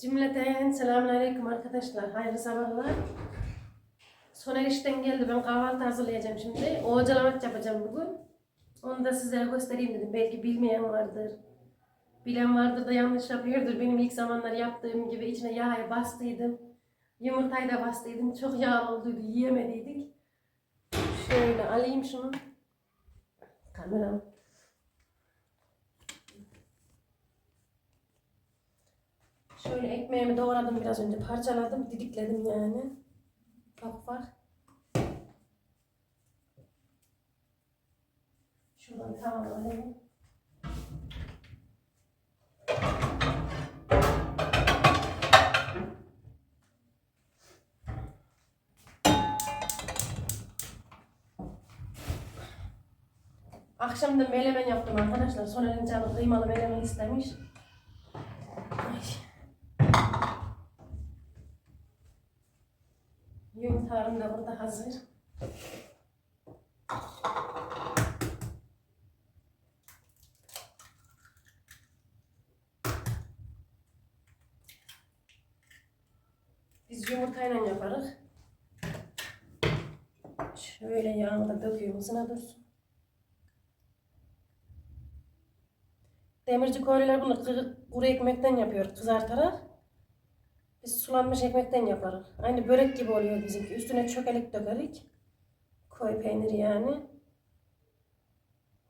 Cümleten selamünaleyküm arkadaşlar. Hayırlı sabahlar. Soner işten geldi. Ben kahvaltı hazırlayacağım şimdi. Oğacalamak yapacağım bugün. Onu da size göstereyim dedim. Belki bilmeyen vardır. Bilen vardır da yanlış yapıyordur. Benim ilk zamanlar yaptığım gibi içine yağı bastıydım. Yumurtayı da bastıydım. Çok yağ olduydu. Yiyemediydik. Şöyle alayım şunu. Kameram. Şöyle ekmeğimi doğradım biraz önce. Parçaladım, didikledim yani. Ufak ufak. Şuradan tamam alayım. Akşam da melemen yaptım arkadaşlar. Soner'in canı kıymalı melemen istemiş. Ay. Yumurtalarım da burada hazır. Biz yumurtayla yaparız. Şöyle yağını da döküyorum ısına dursun. Demirci köylüler bunu kuru ekmekten yapıyor kızartarak. Biz sulanmış ekmekten yaparız. Aynı börek gibi oluyor bizimki. Üstüne çökelik dökerik. Koy peyniri yani.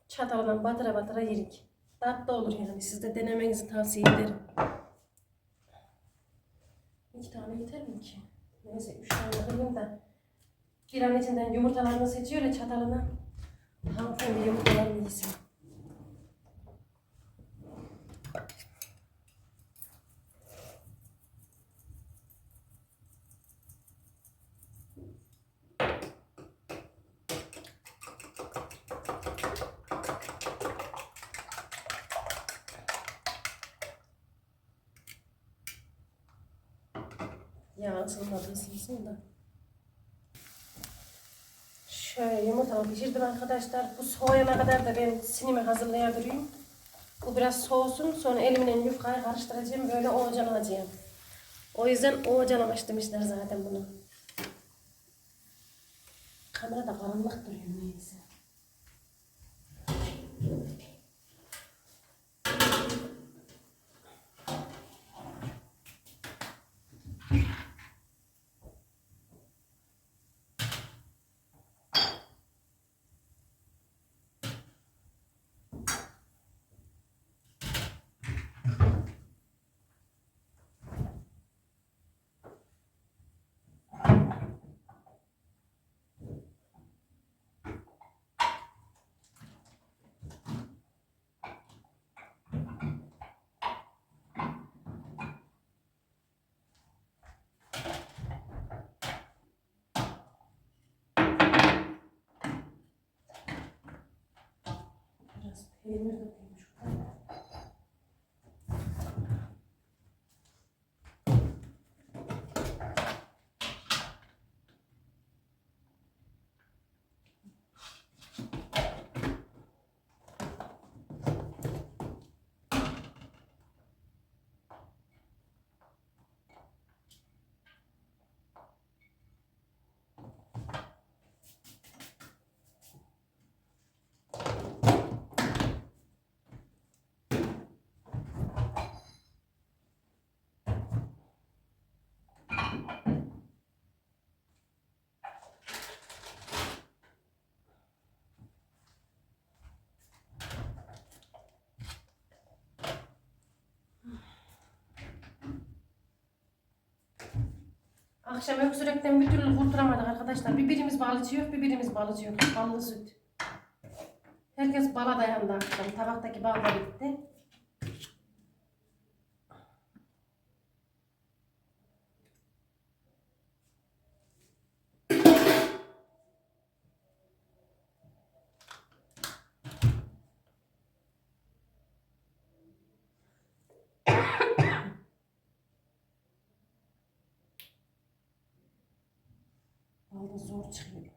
Çataldan batıra batıra yerik. Tatlı olur yani. Siz de denemenizi tavsiye ederim. İki tane yeter mi ki? Neyse üç tane kırayım da. Bir an içinden yumurtalarını seçiyor ya çatalına. Hanımefendi yumurtalarını yesin. Ya ısınmadı ısınsın da. Şöyle yumurtamı pişirdim arkadaşlar. Bu soğuyana kadar da ben sinimi hazırlayabilirim. Bu biraz soğusun. Sonra elimle yufkayı karıştıracağım. Böyle ovacalayacağım. O yüzden ovacalamış demişler zaten bunu. Kamerada karanlık duruyor neyse. Biraz peynir dökeyim şuradan. Akşam öksürükten bir türlü kurtulamadık arkadaşlar. Bir birimiz balıcı yok, bir birimiz balıcı yok. Ballı süt. Herkes bala dayandı akşam. Tabaktaki bal da bitti. Bal da zor çıkıyor.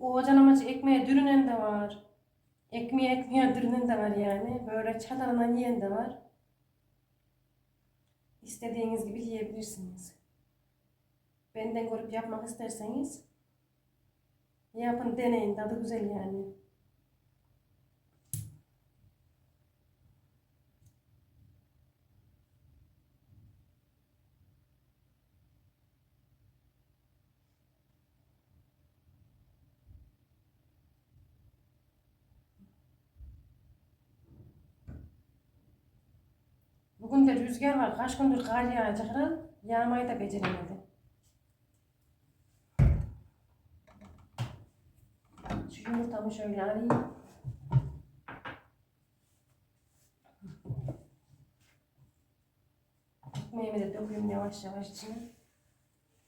Ovacalamacı ekmeğe dürünen de var. Ekmeğe ekmeğe dürünen de var yani. Böyle çatalından yiyen de var. İstediğiniz gibi yiyebilirsiniz. Benden görüp yapmak isterseniz yapın deneyin tadı güzel yani. Bugün de rüzgar var. Kaç gündür kar yağacak herhal. Yağmayı da beceremedi. Şu yumurtamı şöyle alayım. Ekmeğimi de döküyorum yavaş yavaş içine.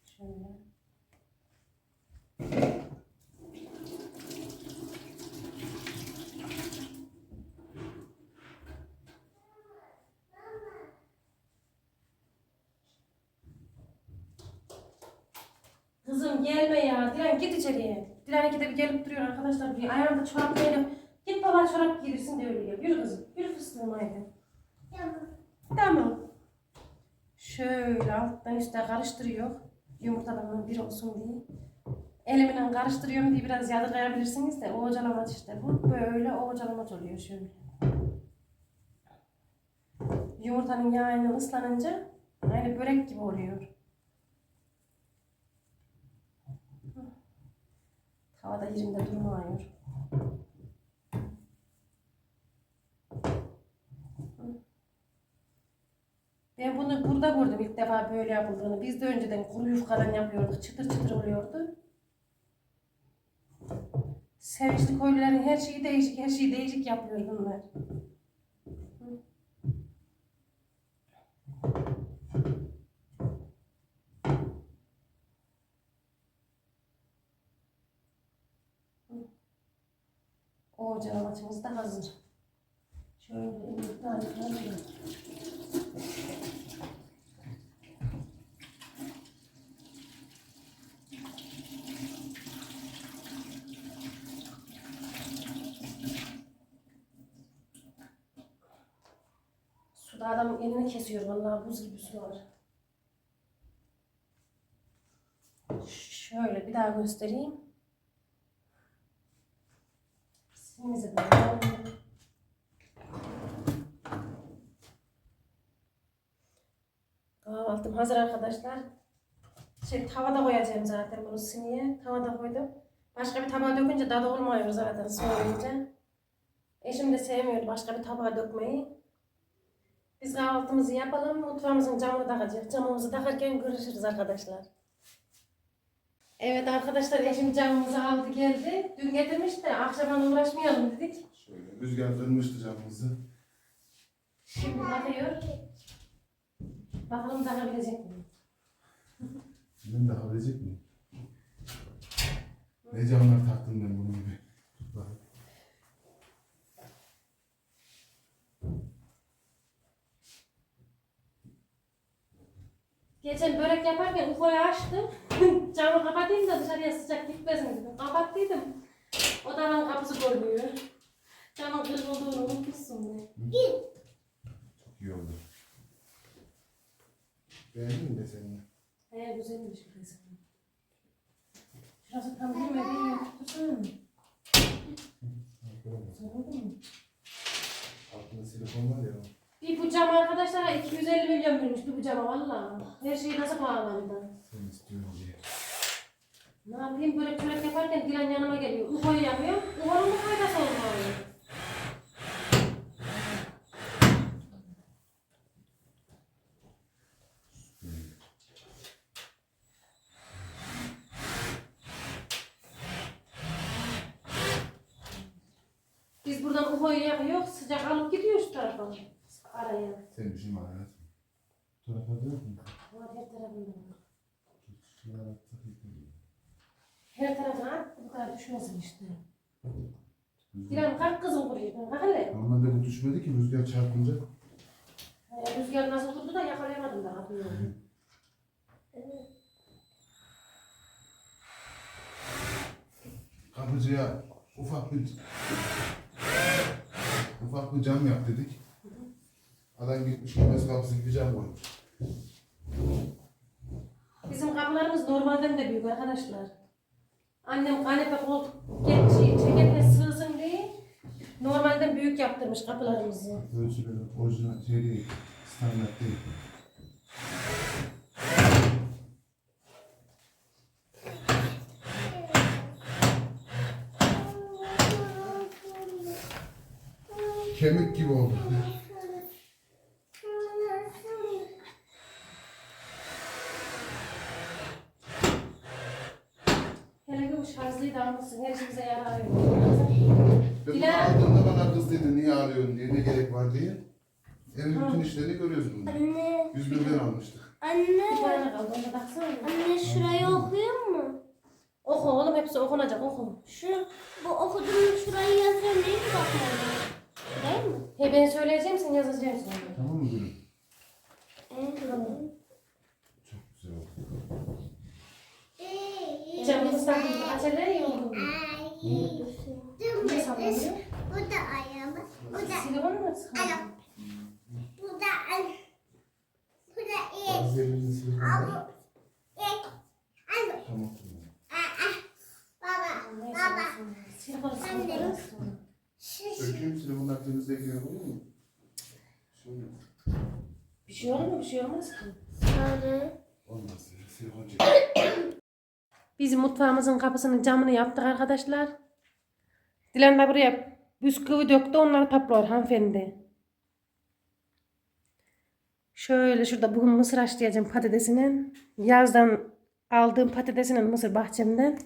Şöyle. Kızım gelme ya. Dilan git içeriye. Dilan ikide bir gelip duruyor arkadaşlar. Bir ayağında çorap giyelim. Git baba çorap giydirsin de öyle gel. Yürü kızım. Yürü fıstığım haydi. Tamam. Şöyle alttan üstte karıştırıyor. Yumurtadan bir olsun diye. Elimle karıştırıyorum diye biraz yadırgayabilirsiniz de o ocalamaç işte bu. Böyle o ocalamaç oluyor şöyle. Yumurtanın yağıyla ıslanınca aynı börek gibi oluyor. Havada yerinde durmuyor. Ben bunu burada gördüm ilk defa böyle yapıldığını. Biz de önceden kuru yufkadan yapıyorduk. Çıtır çıtır oluyordu. Sevinçli köylülerin her şeyi değişik, her şeyi değişik yapıyor bunlar. O canavaçımız da hazır. Şöyle bir tane. Suda adamın elini kesiyor vallahi buz gibi su var. Şöyle bir daha göstereyim. De alalım. Kahvaltım hazır arkadaşlar. Şey tavada koyacağım zaten bunu siniye. Tavada koydum. Başka bir tabağa dökünce tadı olmuyor zaten soğuyunca. Eşim de sevmiyor başka bir tabağa dökmeyi. Biz kahvaltımızı yapalım, mutfağımızın camını takacak. Camımızı takarken görüşürüz arkadaşlar. Evet arkadaşlar eşim camımızı aldı geldi. Dün getirmiş de akşamdan uğraşmayalım dedik. Şöyle rüzgar kırmıştı camımızı. Şimdi bakıyor. Bakalım takabilecek mi? Ben de alabilecek miyim? Ne camlar taktım ben bunun gibi. Geçen börek yaparken ufoyu açtım. Camı kapatayım da dışarıya sıcak gitmesin dedim. Kapattıydım. Odanın kapısı görmüyor. Camın kırıldığını unutmuşsun diye. Çok iyi oldu. Beğendin mi desenini? He güzelmiş burası. Şurası tam girmedi. iyi Tutursana mı? Oldu mu? Altında silikon var ya. Bir bu cam arkadaşlara 250 milyon vermiş bir bu cama valla. Her şey nasıl pahalandı. Sen istiyorum diye. Ne yapayım böyle çörek yaparken Dilan yanıma geliyor. Ufoyu yapıyor. Ufonun da faydası olmuyor. Biz buradan ufoyu yapıyor. Sıcak alıp gidiyor şu tarafa. Araya. Sen düşünme hayatım. Bu tarafa dön mü? Var her tarafında var. Her tarafına at bu kadar düşmesin işte. Dilan kalk kızım buraya. Kalk hele. Normalde bu düşmedi ki rüzgar çarpınca. Ee, Rüzgar nasıl durdu da yakalayamadım daha. Kapıcıya ufak bir ufak bir cam yap dedik. Adam gitmiş kümes kapısı gibi cam koymuş. Bizim kapılarımız normalden de büyük arkadaşlar. Annem kanepe koltuk çeketine sığsın diye normalden büyük yaptırmış kapılarımızı. Ölçüleri orijinal şey değil. Standart değil. Kemik gibi oldu. Hele ki bu şarjlıyı işimize yarar. Bunu Dilan. aldığımda bana kız dedi niye arıyorsun diye ne gerek var diye. Evin bütün işlerini görüyorsun. Anne, 100 birden almıştık. Bir anne, tane kaldı. Ona baksana. anne şurayı okuyor mu? Oku oğlum hepsi okunacak oku. Şu, bu okuduğum şurayı yazıyor değil mi bakmadım? Değil mi? He ben söyleyeceğim sen yazacaksın. Tamam mı gülüm? Evet. Çok güzel oldu. Camı ıslak değil. Acele iyi oldu. Niye sallanıyor? Bu da ayağımı. Bu da Silikon mu sıkıyor? bu da ay. Bu da silin. Ama. Tamam. Baba. Baba. Anne. sıkıyor. Olur mu? Şöyle. Bir şey olur mu? Bir şey olmaz ki. Olmaz. Silikon çek. Biz mutfağımızın kapısının camını yaptık arkadaşlar. Dilan da buraya bisküvi döktü onları toplar hanımefendi. Şöyle şurada bugün mısır haşlayacağım patatesinin. Yazdan aldığım patatesinin mısır bahçemden.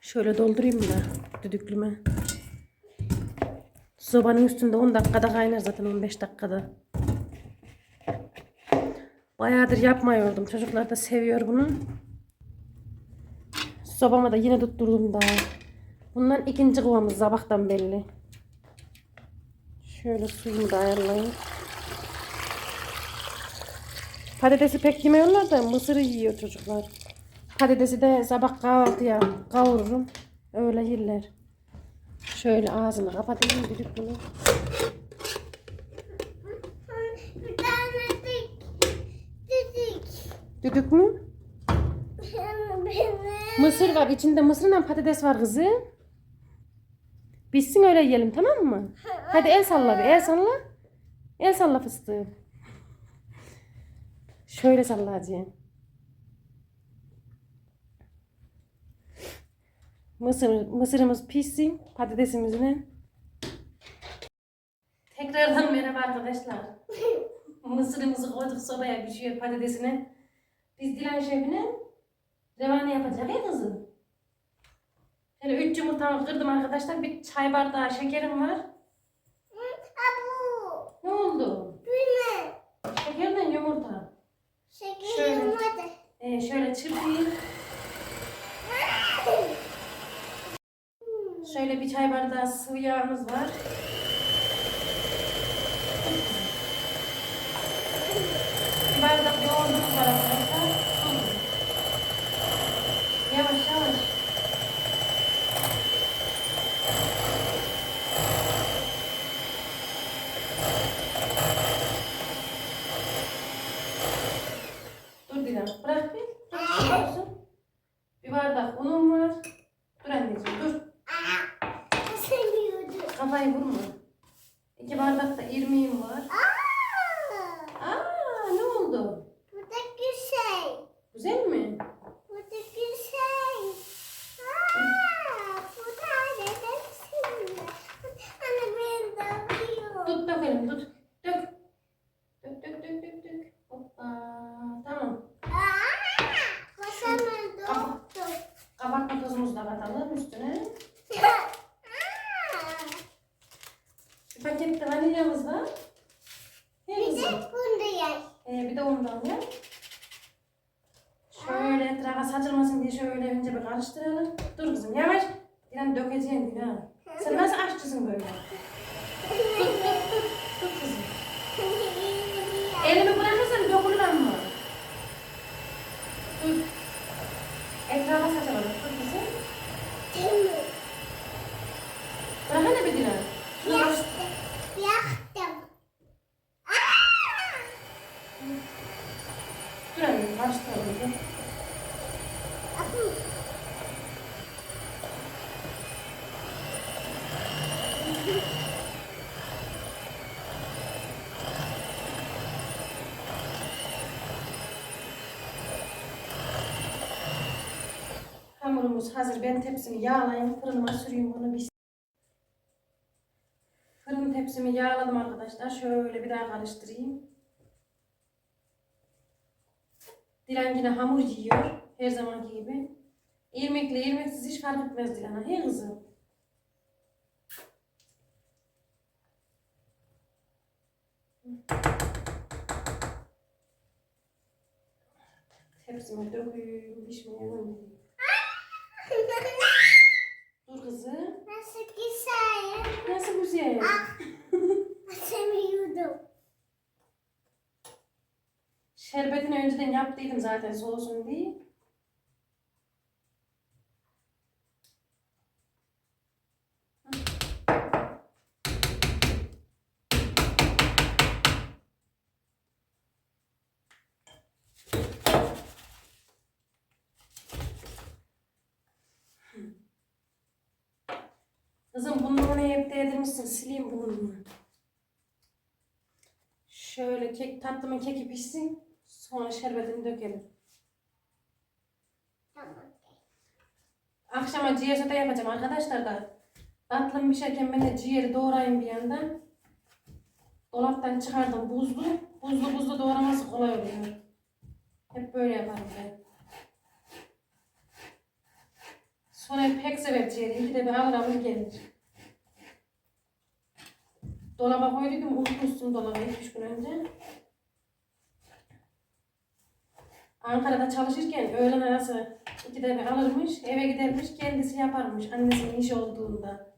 Şöyle doldurayım da düdüklüme. Sobanın üstünde 10 dakikada kaynar zaten 15 dakikada. Bayağıdır yapmıyordum. Çocuklar da seviyor bunu. Sobama da yine tutturdum daha. Bundan ikinci kıvamız sabahtan belli. Şöyle suyumu da ayarlayayım. Patatesi pek yemiyorlar da mısırı yiyor çocuklar. Patatesi de sabah kahvaltıya kavururum. Öyle yerler. Şöyle ağzını kapatayım düdük bunu. Bir tane dik. Dik. Düdük mü? Mısır var. içinde mısırla patates var kızı. Bitsin öyle yiyelim tamam mı? Hadi el salla bir el salla. El salla fıstığı. Şöyle salla hacı. Mısır, mısırımız pişsin patatesimizle. Tekrardan merhaba arkadaşlar. Mısırımızı koyduk sobaya pişiyor patatesine. Biz Dilan şefine revane yapacak ya kızım. Şöyle üç yumurtamı kırdım arkadaşlar. Bir çay bardağı şekerim var. Abu. Ne oldu? Bu ne? Şekerden yumurta. Şeker Şöyle. yumurta. Ee, şöyle çırpayım. Şöyle bir çay bardağı sıvı yağımız var. Hamurumuz hazır. Ben tepsimi yağlayayım. Fırınıma süreyim bunu bir. Fırın tepsimi yağladım arkadaşlar. Şöyle bir daha karıştırayım. Dilan yine hamur yiyor. Her zamanki gibi. İrmikli irmiksiz hiç fark etmez Dilan'a. Hey kızım. Tepsime döküyorum. Pişmeye kızım. Nasıl güzel. Nasıl güzel? Seviyordum. Şerbetini önceden yaptıydım zaten soğusun diye. Kızım bunu değdirmişsin. Sileyim bunu. Şöyle kek, tatlımın keki pişsin. Sonra şerbetini dökelim. Tamam. Akşama ciğer sote yapacağım arkadaşlar da. Tatlım pişerken ben de ciğeri doğrayayım bir yandan. Dolaptan çıkardım buzlu. Buzlu buzlu doğraması kolay oluyor. Hep böyle yaparım ben. Sonra pek sever ciğeri. İki de bir alır alır gelir. Dolaba koyduydum. Unutmuşsun dolaba 2-3 gün önce. Ankara'da çalışırken öğlen arası ikide bir alırmış, eve gidermiş, kendisi yaparmış annesinin iş olduğunda.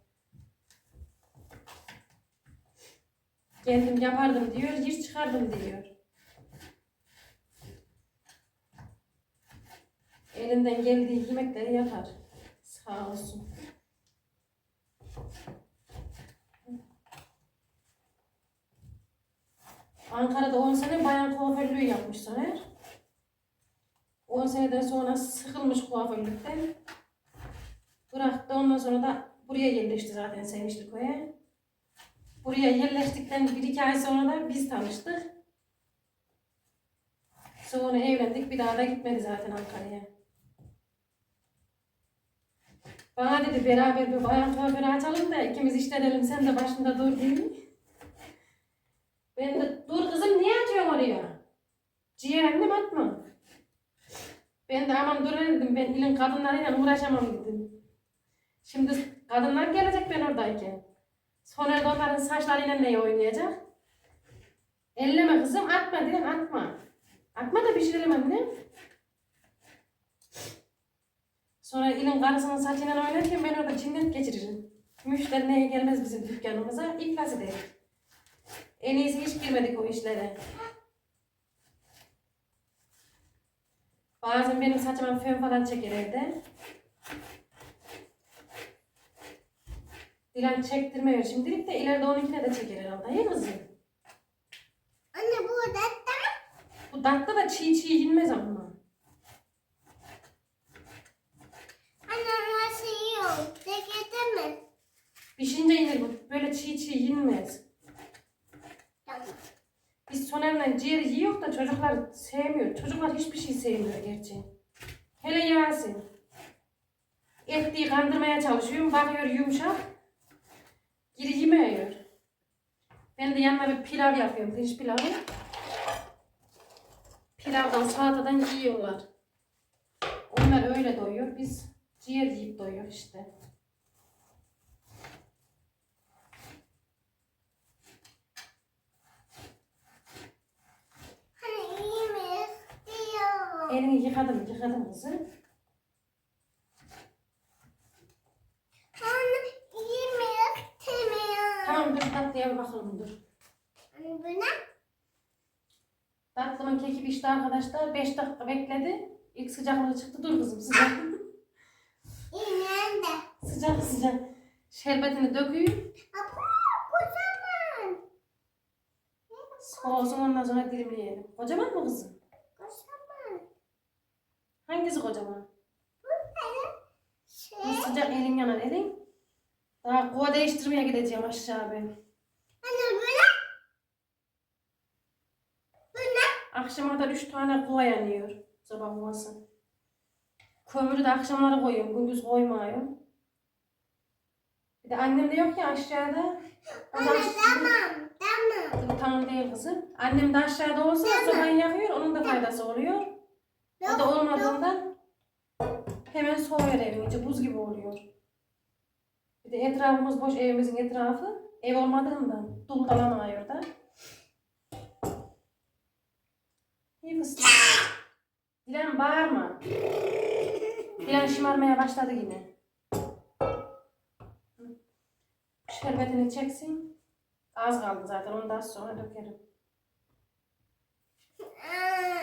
Kendim yapardım diyor, hiç çıkardım diyor. Elinden geldiği yemekleri yapar. Sağ olsun. Ankara'da 10 sene bayan kuaförlüğü yapmış Soner. 10 seneden sonra sıkılmış kuaförlükten. Bıraktı. Ondan sonra da buraya yerleşti zaten Sevinçli Koy'a. Buraya yerleştikten bir iki ay sonra da biz tanıştık. Sonra evlendik. Bir daha da gitmedi zaten Ankara'ya. Bana dedi beraber bir bayan kuaförü açalım da ikimiz işlenelim sen de başında dur dedi. Ben de dur kızım niye atıyorsun oraya? Ciğer annem atma. Ben de aman dur dedim ben ilin kadınlarıyla uğraşamam dedim. Şimdi kadınlar gelecek ben oradayken. Sonra da onların saçlarıyla ne oynayacak? Elleme kızım atma dedim atma. Atma da pişirelim anne. Sonra ilin karısının saçıyla oynarken ben orada cinnet geçiririm. Müşteri neye gelmez bizim dükkanımıza iflas ederiz. En iyisi hiç girmedik o işlere. Bazen benim saçıma fön falan çeker evde. Dilan çektirmiyor şimdilik de ileride onunkine de çeker herhalde. İyi kızım. Anne bu da Bu tatlı da çiğ çiğ yenmez ama. Anne nasıl yiyor? Tekete mi? Pişince yenir bu. Böyle çiğ çiğ yenmez. Biz Soner'le ciğer yiyor da çocuklar sevmiyor. Çocuklar hiçbir şey sevmiyor gerçi. Hele Yasin. Et diye kandırmaya çalışıyorum. Bakıyor yumuşak. Geri yemiyor. Ben de yanına bir pilav yapıyorum. Pirinç pilavı. Pilavdan, salatadan yiyorlar. Onlar öyle doyuyor. Biz ciğer yiyip doyuyor işte. Hani iyi mi? Diyor. Elini yıkadım, yıkadım kızım. Anne iyi mi? Temiyor. Tamam dur tatlıya bir bakalım dur. Anne bu ne? Tatlımın keki pişti arkadaşlar. 5 dakika bekledi. İlk sıcaklığı çıktı. Dur kızım sıcak. İyi nerede? sıcak sıcak. Şerbetini döküyüm. Abu kocaman. Soğusun ondan sonra dilimleyelim. Kocaman mı kızım? Hangisi kocaman? Şey. Sıcak elin yanar elin. Daha kova değiştirmeye gideceğim aşağı ben. Anne böyle. Akşama da üç tane kova yanıyor. Sabah kovası. Kömürü de akşamları koyuyorum. Gündüz koymuyorum. Bir de annem de yok ya aşağıda. Anne tamam. Tamam. Tamam değil kızım. Annem de aşağıda olsa sobayı yakıyor. Onun da faydası oluyor. O da olmadığından hemen soğuyor evin içi. Buz gibi oluyor. Bir de etrafımız boş evimizin etrafı. Ev olmadığından dul kalamıyor da. İyi fıstık. Dilan bağırma. Dilan şımarmaya başladı yine. Şerbetini çeksin. Az kaldı zaten onu daha sonra dökerim.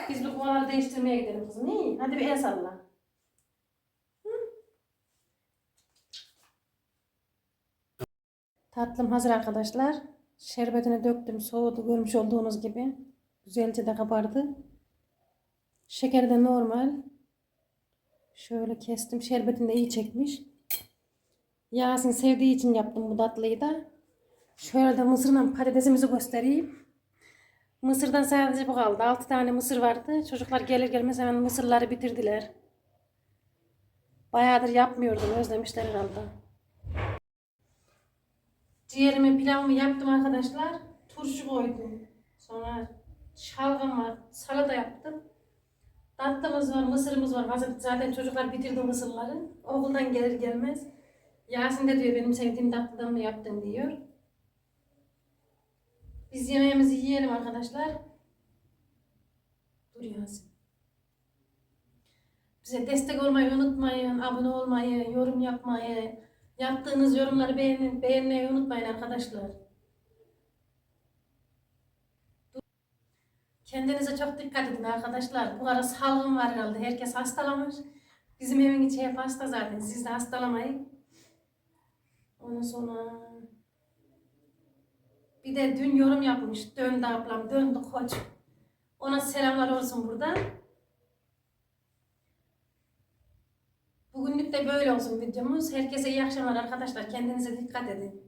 Biz bu kovaları değiştirmeye gidelim kızım. İyi. Hadi bir el salla. Tatlım hazır arkadaşlar. Şerbetini döktüm. Soğudu görmüş olduğunuz gibi. Güzelce de kabardı. Şekeri de normal. Şöyle kestim. Şerbetini de iyi çekmiş. Yasin sevdiği için yaptım bu tatlıyı da. Şöyle de mısırla patatesimizi göstereyim. Mısırdan sadece bu kaldı. 6 tane mısır vardı. Çocuklar gelir gelmez hemen mısırları bitirdiler. Bayağıdır yapmıyordum. Özlemişler herhalde. Ciğerimi pilavımı yaptım arkadaşlar. Turşu koydum. Sonra şalgam var. Salata yaptım. Tatlımız var, mısırımız var. Zaten çocuklar bitirdi mısırları. Okuldan gelir gelmez. Yasin de diyor benim sevdiğim tatlıdan mı yaptın diyor. Biz yemeğimizi yiyelim arkadaşlar. Dur Yasin. Bize destek olmayı unutmayın. Abone olmayı, yorum yapmayı. Yaptığınız yorumları beğenin, beğenmeyi unutmayın arkadaşlar. Kendinize çok dikkat edin arkadaşlar. Bu ara salgın var herhalde. Herkes hastalamış. Bizim evin içi hep hasta zaten. Siz de hastalamayın. Ondan sonra bir de dün yorum yapmış. Döndü ablam, döndü koç. Ona selamlar olsun buradan. Bugünlük de böyle olsun videomuz. Herkese iyi akşamlar arkadaşlar. Kendinize dikkat edin.